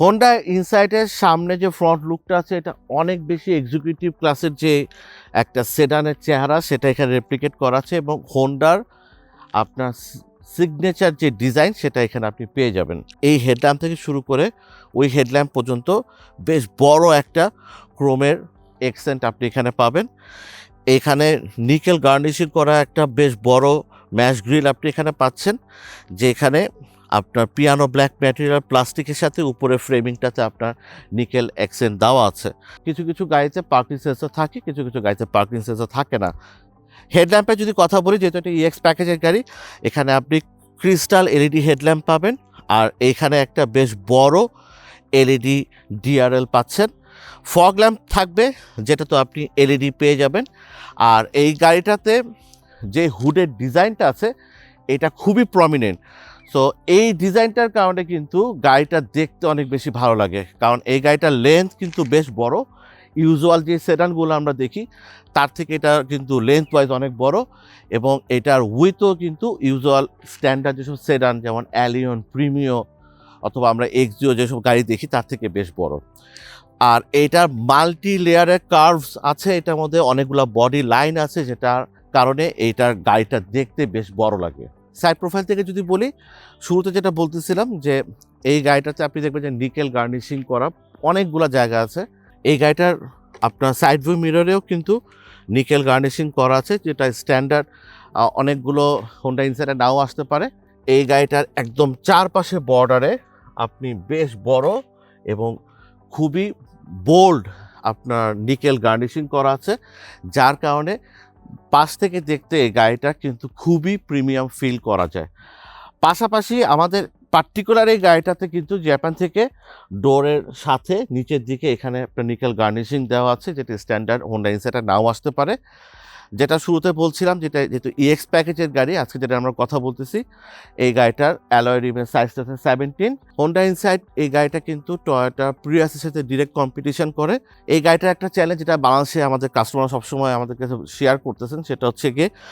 Honda ইনসাইটের সামনে যে front লুকটা আছে, এটা অনেক বেশি এক্সিকিউটিভ ক্লাসের যে একটা সেডানের চেহারা, সেটা এখানে রেপ্লিকেট করা আছে এবং হোন্ডার আপনার সিগনেচার যে ডিজাইন সেটা এখানে আপনি পেয়ে যাবেন। এই হেডল্যাম্প থেকে শুরু করে ওই হেডল্যাম্প পর্যন্ত বেশ বড় একটা ক্রোমের এক্সেন্ট আপনি এখানে পাবেন। এখানে নিকেল গার্নিশিং করা একটা বেশ বড় ম্যাশ গ্রিল আপনি এখানে পাচ্ছেন, যেখানে আপনার পিয়ানো ব্ল্যাক ম্যাটেরিয়াল প্লাস্টিকের সাথে উপরে ফ্রেমিংটাতে আপনার নিকেল অ্যাক্সেন্ট দেওয়া আছে। কিছু কিছু গাড়িতে পার্কিং সেন্সর থাকে, কিছু কিছু গাড়িতে পার্কিং সেন্সর থাকে না। হেডল্যাম্পে যদি কথা বলি, যেহেতু এটা ইএক্স প্যাকেজের গাড়ি, এখানে আপনি ক্রিস্টাল এলইডি হেডল্যাম্প পাবেন আর এখানে একটা বেশ বড় এলইডি ডিআরএল পাচ্ছেন। ফগ ল্যাম্প থাকবে, যেটা তো আপনি এলইডি পেয়ে যাবেন। আর এই গাড়িটাতে যে হুডের ডিজাইনটা আছে, এটা খুবই প্রমিনেন্ট সো এই ডিজাইনটার কারণে কিন্তু গাড়িটা দেখতে অনেক বেশি ভালো লাগে। কারণ এই গাড়িটার লেন্থ কিন্তু বেশ বড়। ইউজুয়াল যে সেডানগুলো আমরা দেখি, তার থেকে এটা কিন্তু লেন্থ ওয়াইজ অনেক বড় এবং এটার উইথও কিন্তু ইউজুয়াল স্ট্যান্ডার্ড যেসব সেডান যেমন অ্যালিয়ন প্রিমিও অথবা আমরা এক্সিও যেসব গাড়ি দেখি, তার থেকে বেশ বড়। আর এটার মাল্টি লেয়ারের কার্ভস আছে, এটার মধ্যে অনেকগুলো বডি লাইন আছে, যেটার কারণে এইটার গাড়িটা দেখতে বেশ বড় লাগে। সাইড প্রোফাইল থেকে যদি বলি, শুরুতে যেটা বলতেছিলাম যে, এই গাড়িটাতে আপনি দেখবেন যে নিকেল গার্নিশিং করা অনেকগুলো জায়গা আছে। এই গাড়িটার আপনার সাইড ভিউ মিররেও কিন্তু নিকেল গার্নিশিং করা আছে, যেটা স্ট্যান্ডার্ড অনেকগুলো হোন্ডা ইনসাইডে নাও আসতে পারে। এই গাড়িটার একদম চারপাশে বর্ডারে আপনি বেশ বড় এবং খুবই বোল্ড আপনার নিকেল গার্নিশিং করা আছে। যার কারণে পাশ থেকে দেখতে এই গাড়িটা কিন্তু খুবই প্রিমিয়াম ফিল করা যায়। পাশাপাশি আমাদের পার্টিকুলার এই গাড়িটাতে কিন্তু জাপান থেকে ডোরের সাথে নিচের দিকে এখানে একটা নিকেল গার্নিশিং দেওয়া আছে, যেটি স্ট্যান্ডার্ড হোন্ডা ইনসাইটার নাও আসতে পারে। যেটা শুরুতে বলছিলাম, যেটা যেহেতু ইএক্স প্যাকেজের গাড়ি, আজকে যেটা আমরা কথা বলতেছি, এই গাড়িটার অ্যালয় রিমের সাইজটা আছে সেভেন্টিন হোন্ডা ইনসাইড এই গাড়িটা কিন্তু টয়োটা প্রিয়াসের সাথে ডিরেক্ট কম্পিটিশন করে। এই গাড়িটার একটা চ্যালেঞ্জ যেটা বাংলাদেশে আমাদের কাস্টমার সবসময় আমাদের কাছে শেয়ার করতেছেন, সেটা হচ্ছে গিয়ে